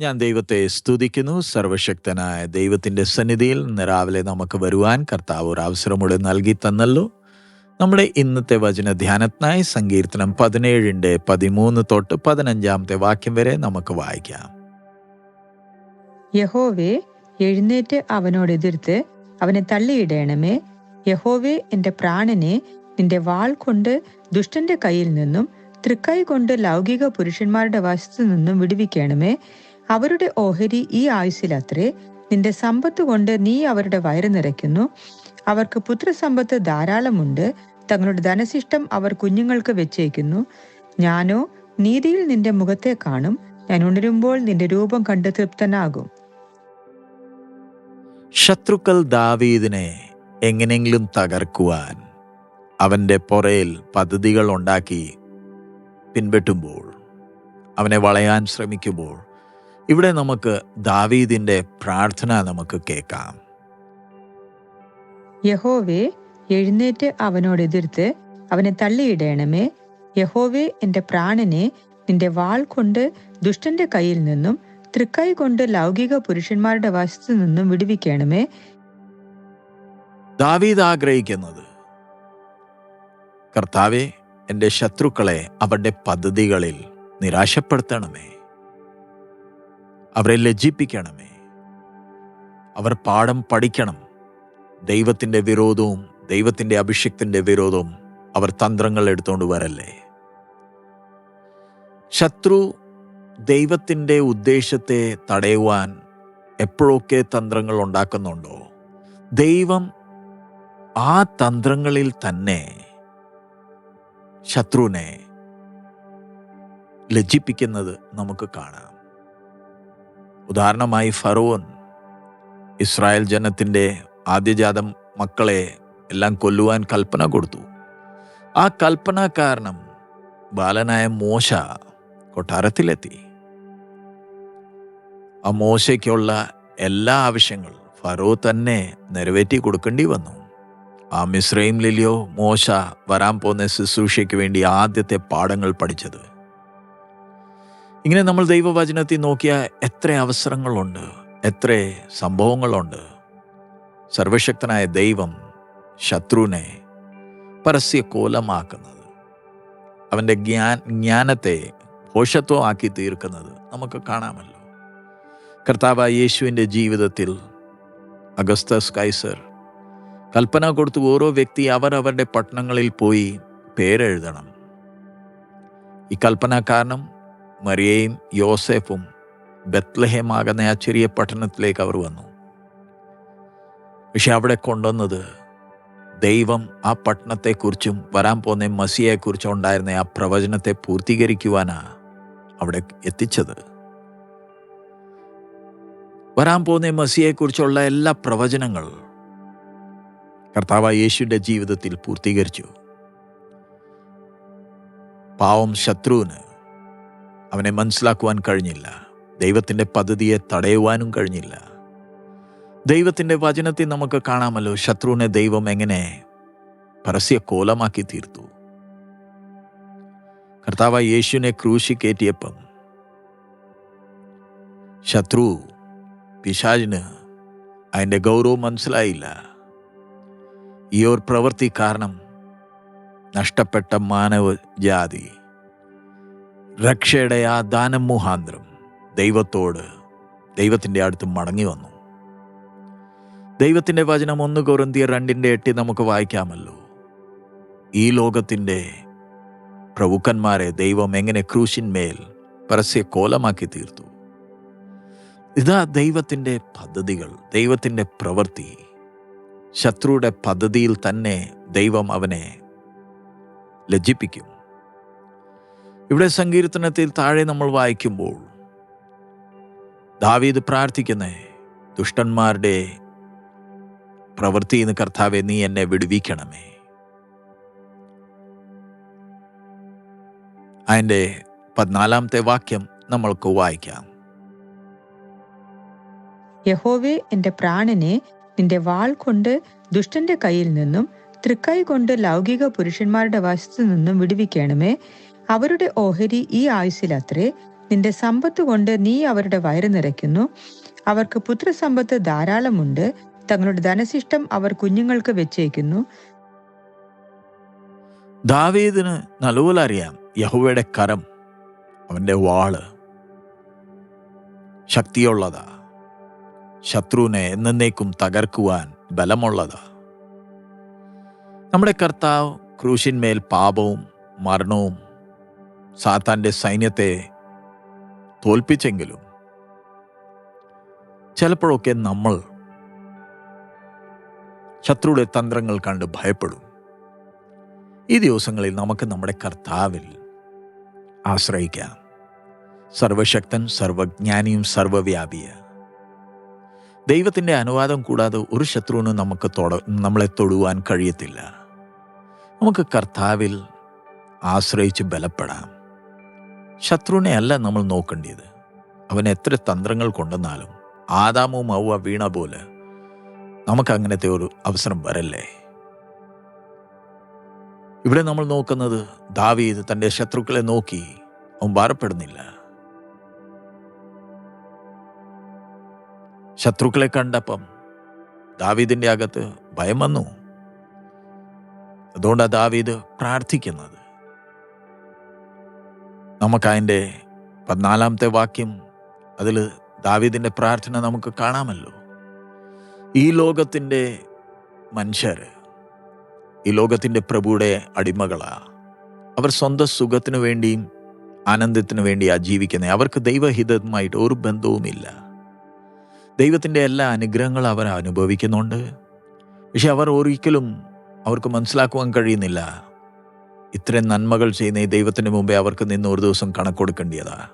ഞാൻ ദൈവത്തെ സ്തുതിക്കുന്നു. സർവശക്തനായ ദൈവത്തിന്റെ സന്നിധിയിൽ രാവിലെ നമുക്ക് വരുവാൻ കർത്താവ് ഒരു അവസരമൂടെ നൽകി തന്നല്ലോ. നമ്മുടെ ഇന്നത്തെ വചന ധ്യാനത്തിനായി സങ്കീർത്തനം പതിനേഴിന്റെ പതിമൂന്ന് തൊട്ട് പതിനഞ്ചാമത്തെ വാക്യം വരെ നമുക്ക് വായിക്കാം. യഹോവേ എഴുന്നേറ്റ് അവനോട് എതിർത്ത് അവനെ തള്ളിയിടണമേ. യഹോവേ എന്റെ പ്രാണനെ നിന്റെ വാൾ കൊണ്ട് ദുഷ്ടന്റെ കയ്യിൽ നിന്നും തൃക്കൈ കൊണ്ട് ലൗകിക പുരുഷന്മാരുടെ വശത്തു നിന്നും വിടുവിക്കണമേ. അവരുടെ ഓഹരി ഈ ആയുസ്സിലത്രേ. നിന്റെ സമ്പത്ത് കൊണ്ട് നീ അവരുടെ വയറ് നിറയ്ക്കുന്നു. അവർക്ക് പുത്രസമ്പത്ത് ധാരാളമുണ്ട്. തങ്ങളുടെ ധനശിഷ്ടം അവർ കുഞ്ഞുങ്ങൾക്ക് വെച്ചേക്കുന്നു. ഞാനോ നീതിയിൽ നിന്റെ മുഖത്തെ കാണും. ഞാൻ ഉണരുമ്പോൾ നിന്റെ രൂപം കണ്ട് തൃപ്തനാകും. ശത്രുക്കൾ ദാവീദിനെ എങ്ങനെയെങ്കിലും തകർക്കുവാൻ അവന്റെ പുറയിൽ പദ്ധതികൾ ഉണ്ടാക്കി പിൻപറ്റുമ്പോൾ അവനെ വളയാൻ ശ്രമിക്കുമ്പോൾ ഇവിടെ നമുക്ക് ദാവീദിന്റെ പ്രാർത്ഥന നമുക്ക് കേൾക്കാം. യഹോവേ എഴുന്നേറ്റ് അവനോട് എതിർത്ത് അവനെ തള്ളിയിടേണമേ. യഹോവേ എന്റെ പ്രാണനെ നിന്റെ വാൾ കൊണ്ട് ദുഷ്ടന്റെ കയ്യിൽ നിന്നും തൃക്കൈ കൊണ്ട് ലൗകിക പുരുഷന്മാരുടെ വശത്തു നിന്നും വിടുവിക്കണമേ. ദാവീദ് ആഗ്രഹിക്കുന്നത് കർത്താവെ എന്റെ ശത്രുക്കളെ അവരുടെ പദ്ധതികളിൽ നിരാശപ്പെടുത്തണമേ. അവരെ ലജ്ജിപ്പിക്കണമേ. അവർ പാഠം പഠിക്കണം. ദൈവത്തിന്റെ വിരോധവും ദൈവത്തിന്റെ അഭിഷേക്തിന്റെ വിരോധവും അവർ തന്ത്രങ്ങൾ എടുത്തുകൊണ്ട് വരല്ലേ? ശത്രു ദൈവത്തിന്റെ ഉദ്ദേശത്തെ തടയുവാൻ എപ്പോഴൊക്കെ തന്ത്രങ്ങൾ ഉണ്ടാക്കുന്നുണ്ടോ? ദൈവം ആ തന്ത്രങ്ങളിൽ തന്നെ ശത്രുവിനെ ലജ്ജിപ്പിക്കുന്നത് നമുക്ക് കാണാം. ഉദാഹരണമായി ഫറോൻ ഇസ്രായേൽ ജനത്തിന്റെ ആദ്യജാതം മക്കളെ എല്ലാം കൊല്ലുവാൻ കൽപ്പന കൊടുത്തു. ആ കൽപ്പന കാരണം ബാലനായ മോശ കൊട്ടാരത്തിലെത്തി. ആ മോശയ്ക്കുള്ള എല്ലാ ആവശ്യങ്ങളും ഫറോ തന്നെ നിറവേറ്റി കൊടുക്കേണ്ടി വന്നു. ആ മിശ്രൈമിലെയോ മോശ വരാൻ പോകുന്ന ശുശ്രൂഷയ്ക്ക് വേണ്ടി ആദ്യത്തെ പാഠങ്ങൾ പഠിച്ചത്. ഇങ്ങനെ നമ്മൾ ദൈവവചനത്തിൽ നോക്കിയ എത്ര അവസരങ്ങളുണ്ട് എത്ര സംഭവങ്ങളുണ്ട്. സർവശക്തനായ ദൈവം ശത്രുവിനെ പരസ്യ കോലമാക്കുന്നത് അവന്റെ ജ്ഞാനത്തെ ജ്ഞാനത്തെ ഭോഷത്വമാക്കി തീർക്കുന്നത് നമുക്ക് കാണാമല്ലോ. കർത്താവ് യേശുവിന്റെ ജീവിതത്തിൽ അഗസ്തസ് കൈസർ കൽപ്പന കൊടുത്തു ഓരോ വ്യക്തി അവരവരുടെ പട്ടണങ്ങളിൽ പോയി പേരെഴുതണം. ഈ കൽപ്പന കാരണം മറിയയും യോസെഫും ബത്ലഹേമാകുന്ന ആ ചെറിയ പട്ടണത്തിലേക്ക് അവർ വന്നു. പക്ഷെ അവിടെ കൊണ്ടുവന്നത് ദൈവം ആ പട്ടണത്തെക്കുറിച്ചും വരാൻ പോകുന്ന മസിയെക്കുറിച്ചും ഉണ്ടായിരുന്ന ആ പ്രവചനത്തെ പൂർത്തീകരിക്കുവാനാണ് അവിടെ എത്തിച്ചത്. വരാൻ പോകുന്ന മസിയെക്കുറിച്ചുള്ള എല്ലാ പ്രവചനങ്ങൾ കർത്താവ് യേശുവിന്റെ ജീവിതത്തിൽ പൂർത്തീകരിച്ചു. പാവം ശത്രുവിന് അവനെ മനസ്സിലാക്കുവാൻ കഴിഞ്ഞില്ല. ദൈവത്തിന്റെ പദ്ധതിയെ തടയുവാനും കഴിഞ്ഞില്ല. ദൈവത്തിന്റെ വചനത്തിൽ നമുക്ക് കാണാമല്ലോ ശത്രുവിനെ ദൈവം എങ്ങനെ പരസ്യ കോലമാക്കി തീർത്തു. കർത്താവ് യേശുവിനെ ക്രൂശി കയറ്റിയപ്പം ശത്രു പിശാജിന് അതിന്റെ ഗൗരവം മനസ്സിലായില്ല. ഈ ഒരു പ്രവൃത്തി കാരണം നഷ്ടപ്പെട്ട മാനവ ജാതി രക്ഷയുടെ ആ ദാനം മുഹാന്തരം ദൈവത്തോട് ദൈവത്തിന്റെ അടുത്ത് മടങ്ങി വന്നു. ദൈവത്തിന്റെ വചനം ഒന്ന് കൊറിന്തിയർ രണ്ടിന്റെ എട്ടി നമുക്ക് വായിക്കാമല്ലോ. ഈ ലോകത്തിന്റെ പ്രഭുക്കന്മാരെ ദൈവം എങ്ങനെ ക്രൂശിന്മേൽ പരസ്യ കോലമാക്കി തീർത്തു. ഇതാ ദൈവത്തിന്റെ പദ്ധതികൾ ദൈവത്തിന്റെ പ്രവൃത്തി. ശത്രുയുടെ പദ്ധതിയിൽ തന്നെ ദൈവം അവനെ ലജ്ജിപ്പിക്കും. ഇവിടെ സങ്കീർത്തനത്തിൽ താഴെ നമ്മൾ വായിക്കുമ്പോൾ ദാവീദ് പ്രാർത്ഥിക്കുന്നേ ദുഷ്ടന്മാരുടെ പ്രവൃത്തി എന്ന് കർത്താവെ നീ എന്നെ വിടുവിക്കണമേ. അതിന്റെ പതിനാലാമത്തെ വാക്യം നമ്മൾക്ക് വായിക്കാം. യഹോവെ എന്റെ പ്രാണനെ നിന്റെ വാൾ കൊണ്ട് ദുഷ്ടന്റെ കയ്യിൽ നിന്നും തൃക്കൈ കൊണ്ട് ലൗകിക പുരുഷന്മാരുടെ വശത്തു നിന്നും വിടുവിക്കണമേ. അവരുടെ ഓഹരി ഈ ആയുസ്സിലത്രേ. നിന്റെ സമ്പത്ത് കൊണ്ട് നീ അവരുടെ വയറ് നിറയ്ക്കുന്നു. അവർക്ക് പുത്രസമ്പത്ത് ധാരാളമുണ്ട്. തങ്ങളുടെ ധനശിഷ്ടം അവർ കുഞ്ഞുങ്ങൾക്ക് വെച്ചേക്കുന്നു. ദാവീദിന് നല്ലപോലെ അറിയാം യഹുവയുടെ കരം അവന്റെ വാൾ ശക്തിയുള്ളതാ. ശത്രുവിനെ എന്നേക്കും തകർക്കുവാൻ ബലമുള്ളതാ. നമ്മുടെ കർത്താവ് ക്രൂശിന്മേൽ പാപവും മരണവും സാത്താന്റെ സൈന്യത്തെ തോൽപ്പിച്ചെങ്കിലും ചിലപ്പോഴൊക്കെ നമ്മൾ ശത്രുയുടെ തന്ത്രങ്ങൾ കണ്ട് ഭയപ്പെടും. ഈ ദിവസങ്ങളിൽ നമുക്ക് നമ്മുടെ കർത്താവിൽ ആശ്രയിക്കാം. സർവശക്തൻ സർവജ്ഞാനിയും സർവവ്യാപിയ. ദൈവത്തിന്റെ അനുവാദം കൂടാതെ ഒരു ശത്രുവിനും നമുക്ക് തൊട നമ്മളെ തൊടുവാൻ കഴിയത്തില്ല. നമുക്ക് കർത്താവിൽ ആശ്രയിച്ച് ബലപ്പെടാം. ശത്രുവിനെ അല്ല നമ്മൾ നോക്കേണ്ടത് അവൻ എത്ര തന്ത്രങ്ങൾ കൊണ്ടെന്നാലും ആദാമവും അവ വീണ പോലെ നമുക്ക് അങ്ങനത്തെ ഒരു അവസരം വരല്ലേ? ഇവിടെ നമ്മൾ നോക്കുന്നത് ദാവീദ് തന്റെ ശത്രുക്കളെ നോക്കി അവൻ ഭാരപ്പെടുന്നില്ല. ശത്രുക്കളെ കണ്ടപ്പം ദാവീദിന്റെ അകത്ത് ഭയം വന്നു. അതുകൊണ്ടാണ് ദാവീദ് പ്രാർത്ഥിക്കുന്നത്. നമുക്ക് അതിന്റെ പതിനാലാമത്തെ വാക്യം അതിൽ ദാവീദിന്റെ പ്രാർത്ഥന നമുക്ക് കാണാമല്ലോ. ഈ ലോകത്തിന്റെ മനുഷ്യർ ഈ ലോകത്തിന്റെ പ്രഭുയുടെ അടിമകളാണ് അവർ സ്വന്തം സുഖത്തിനു വേണ്ടിയും ആനന്ദത്തിനു വേണ്ടിയാണ് ജീവിക്കുന്നത് അവർക്ക് ദൈവഹിതമായിട്ട് ഒരു ബന്ധവുമില്ല. ദൈവത്തിന്റെ എല്ലാ അനുഗ്രഹങ്ങളും അവർ അനുഭവിക്കുന്നുണ്ട്. പക്ഷെ അവർ ഒരിക്കലും അവർക്ക് മനസ്സിലാക്കുവാൻ കഴിയുന്നില്ല. ഇത്രയും നന്മകൾ ചെയ്യുന്ന ഈ ദൈവത്തിന് മുമ്പേ അവർക്ക് നിന്ന് ഒരു ദിവസം കണക്കൊടുക്കേണ്ടിയതാ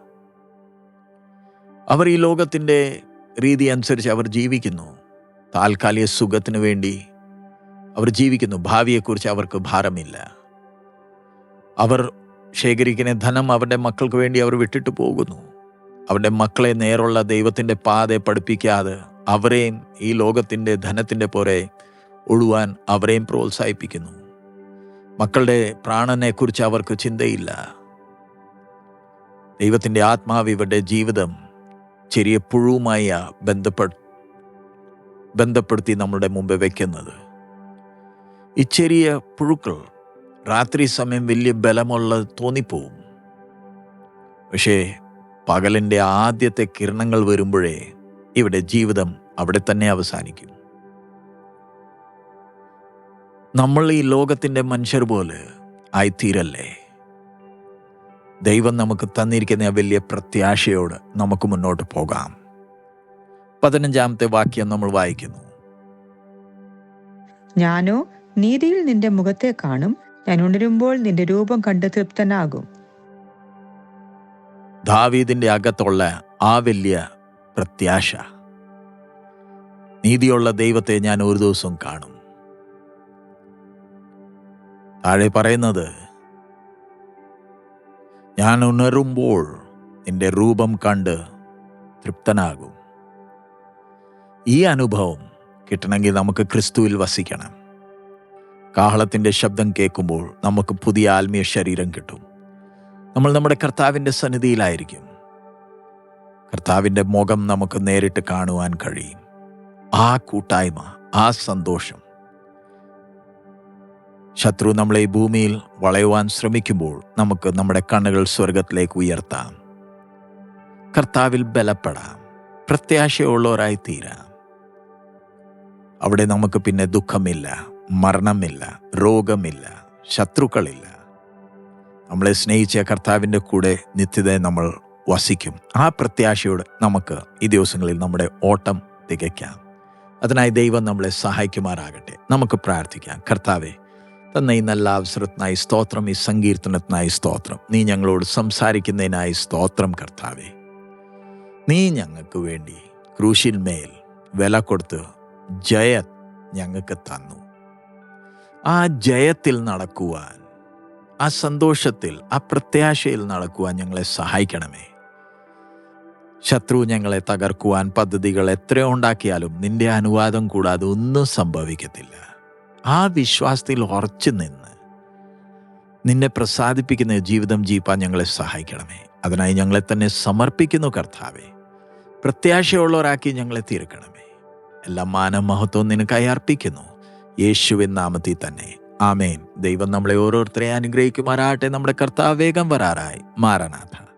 അവർ ഈ ലോകത്തിന്റെ രീതി അനുസരിച്ച് അവർ ജീവിക്കുന്നു. താൽക്കാലിക സുഖത്തിന് വേണ്ടി അവർ ജീവിക്കുന്നു. ഭാവിയെക്കുറിച്ച് അവർക്ക് ഭാരമില്ല. അവർ ശേഖരിക്കുന്ന ധനം അവരുടെ മക്കൾക്ക് വേണ്ടി അവർ വിട്ടിട്ട് പോകുന്നു. അവരുടെ മക്കളെ നേരുള്ള ദൈവത്തിന്റെ പാതയെ പഠിപ്പിക്കാതെ അവരെയും ഈ ലോകത്തിന്റെ ധനത്തിന്റെ പുറേ ഒഴുവാൻ അവരെയും പ്രോത്സാഹിപ്പിക്കുന്നു. മക്കളുടെ പ്രാണനെക്കുറിച്ച് അവർക്ക് ചിന്തയില്ല. ദൈവത്തിന്റെ ആത്മാവ് ഇവരുടെ ജീവിതം ചെറിയ പുഴുവുമായി ബന്ധപ്പെട്ട് ബന്ധപ്പെടുത്തി നമ്മളുടെ മുമ്പ് വയ്ക്കുന്നത് ഈ ചെറിയ പുഴുക്കൾ രാത്രി സമയം വലിയ ബലമുള്ള തോന്നിപ്പോവും. പക്ഷേ പകലിന്റെ ആദ്യത്തെ കിരണങ്ങൾ വരുമ്പോഴേ ഇവിടെ ജീവിതം അവിടെ തന്നെ അവസാനിക്കും. നമ്മൾ ഈ ലോകത്തിന്റെ മനുഷ്യർ പോലെ ആയിത്തീരല്ലേ? ദൈവം നമുക്ക് തന്നിരിക്കുന്ന ആ വലിയ പ്രത്യാശയോട് നമുക്ക് മുന്നോട്ട് പോകാം. പതിനഞ്ചാമത്തെ വാക്യം നമ്മൾ വായിക്കുന്നു. ഞാനോ നീതിയിൽ നിന്റെ മുഖത്തെ കാണും ഞാൻ ഉണരുമ്പോൾ നിന്റെ രൂപം കണ്ട് തൃപ്തനാകും. ദാവീദിന്റെ അകത്തുള്ള ആ വലിയ പ്രത്യാശ നീതിയുള്ള ദൈവത്തെ ഞാൻ ഒരു ദിവസം കാണും. താഴെ പറയുന്നത് ഞാൻ ഉണരുമ്പോൾ നിന്റെ രൂപം കണ്ട് തൃപ്തനാകും. ഈ അനുഭവം കിട്ടണമെങ്കിൽ നമുക്ക് ക്രിസ്തുവിൽ വസിക്കണം. കാഹളത്തിന്റെ ശബ്ദം കേൾക്കുമ്പോൾ നമുക്ക് പുതിയ ആത്മീയ ശരീരം കിട്ടും. നമ്മൾ നമ്മുടെ കർത്താവിന്റെ സന്നിധിയിലായിരിക്കും. കർത്താവിന്റെ മുഖം നമുക്ക് നേരിട്ട് കാണുവാൻ കഴിയും. ആ കൂട്ടായ്മ ആ സന്തോഷം ശത്രു നമ്മളെ ഭൂമിയിൽ വളയുവാൻ ശ്രമിക്കുമ്പോൾ നമുക്ക് നമ്മുടെ കണ്ണുകൾ സ്വർഗത്തിലേക്ക് ഉയർത്താം. കർത്താവിൽ ബലപ്പെടാം. പ്രത്യാശയുള്ളവരായി തീരാം അവിടെ നമുക്ക് പിന്നെ ദുഃഖമില്ല മരണമില്ല രോഗമില്ല ശത്രുക്കളില്ല. നമ്മളെ സ്നേഹിച്ച കർത്താവിന്റെ കൂടെ നിത്യത നമ്മൾ വസിക്കും. ആ പ്രത്യാശയോടെ നമുക്ക് ഈ ദിവസങ്ങളിൽ നമ്മുടെ ഓട്ടം തികയ്ക്കാം. അതിനായി ദൈവം നമ്മളെ സഹായിക്കുമാറാകട്ടെ. നമുക്ക് പ്രാർത്ഥിക്കാം. കർത്താവെ തന്ന ഈ നല്ല അവസരത്തിനായി സ്തോത്രം ഈ സങ്കീർത്തനത്തിനായി സ്തോത്രം. നീ ഞങ്ങളോട് സംസാരിക്കുന്നതിനായി സ്തോത്രം കർത്താവെ. നീ ഞങ്ങൾക്ക് വേണ്ടി ക്രൂശിന്മേൽ വില കൊടുത്ത് ജയ ഞങ്ങൾക്ക് തന്നു. ആ ജയത്തിൽ നടക്കുവാൻ ആ സന്തോഷത്തിൽ ആ പ്രത്യാശയിൽ നടക്കുവാൻ ഞങ്ങളെ സഹായിക്കണമേ. ശത്രു ഞങ്ങളെ തകർക്കുവാൻ പദ്ധതികൾ എത്രയോ ഉണ്ടാക്കിയാലും നിന്റെ അനുവാദം കൂടാതെ ഒന്നും സംഭവിക്കത്തില്ല. ആ വിശ്വാസത്തിൽ ഉറച്ചു നിന്ന് നിന്നെ പ്രസാദിപ്പിക്കുന്ന ജീവിതം ജീപ്പാൻ ഞങ്ങളെ സഹായിക്കണമേ. അതിനായി ഞങ്ങളെ തന്നെ സമർപ്പിക്കുന്നു കർത്താവെ. പ്രത്യാശയുള്ളവരാക്കി ഞങ്ങളെ തീർക്കണമേ. എല്ലാ മാനമഹത്വവും നിനക്കായി അർപ്പിക്കുന്നു. യേശുവിൻ നാമത്തിൽ തന്നെ. ആമേൻ. ദൈവം നമ്മളെ ഓരോരുത്തരെ അനുഗ്രഹിക്കുമാറാട്ടെ നമ്മുടെ കർത്താവ് വേഗം വരാറായി. മാറനാഥ.